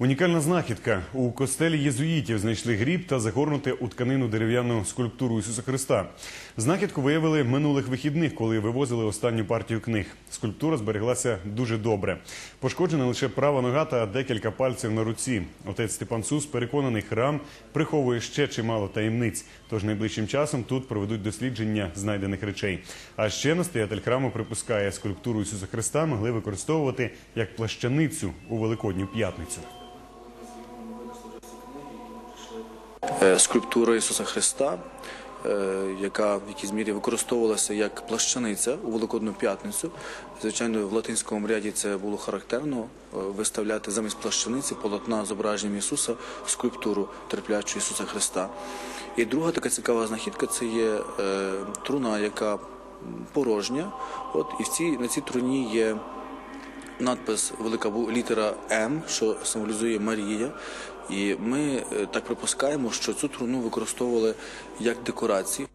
Унікальна знахідка у костелі єзуїтів знайшли гріб та загорнути у тканину дерев'яну скульптуру Ісуса Христа. Знахідку виявили минулих вихідних, коли вивозили останню партію книг. Скульптура збереглася дуже добре. Пошкоджена лише права нога та декілька пальців на руці. Отець Степан Сус переконаний, храм приховує ще чимало таємниць. Тож найближчим часом тут проведуть дослідження знайдених речей. А ще настоятель храму припускає, скульптуру Ісуса Христа могли використовувати як плащаницю у Великодню п'ятницю. Скульптура Ісуса Христа, е, яка в якійсь мірі використовувалася як плащаниця у Великодну п'ятницю. Звичайно, в латинському ряді це було характерно е, виставляти замість плащаниці полотна зображенням Ісуса скульптуру терплячого Ісуса Христа. І друга така цікава знахідка це є е, труна, яка порожня. От і в цій на цій труні є надпис велика літера М, що символізує Марія. І ми е, так припускаємо, що цю труну використовували як декорацію.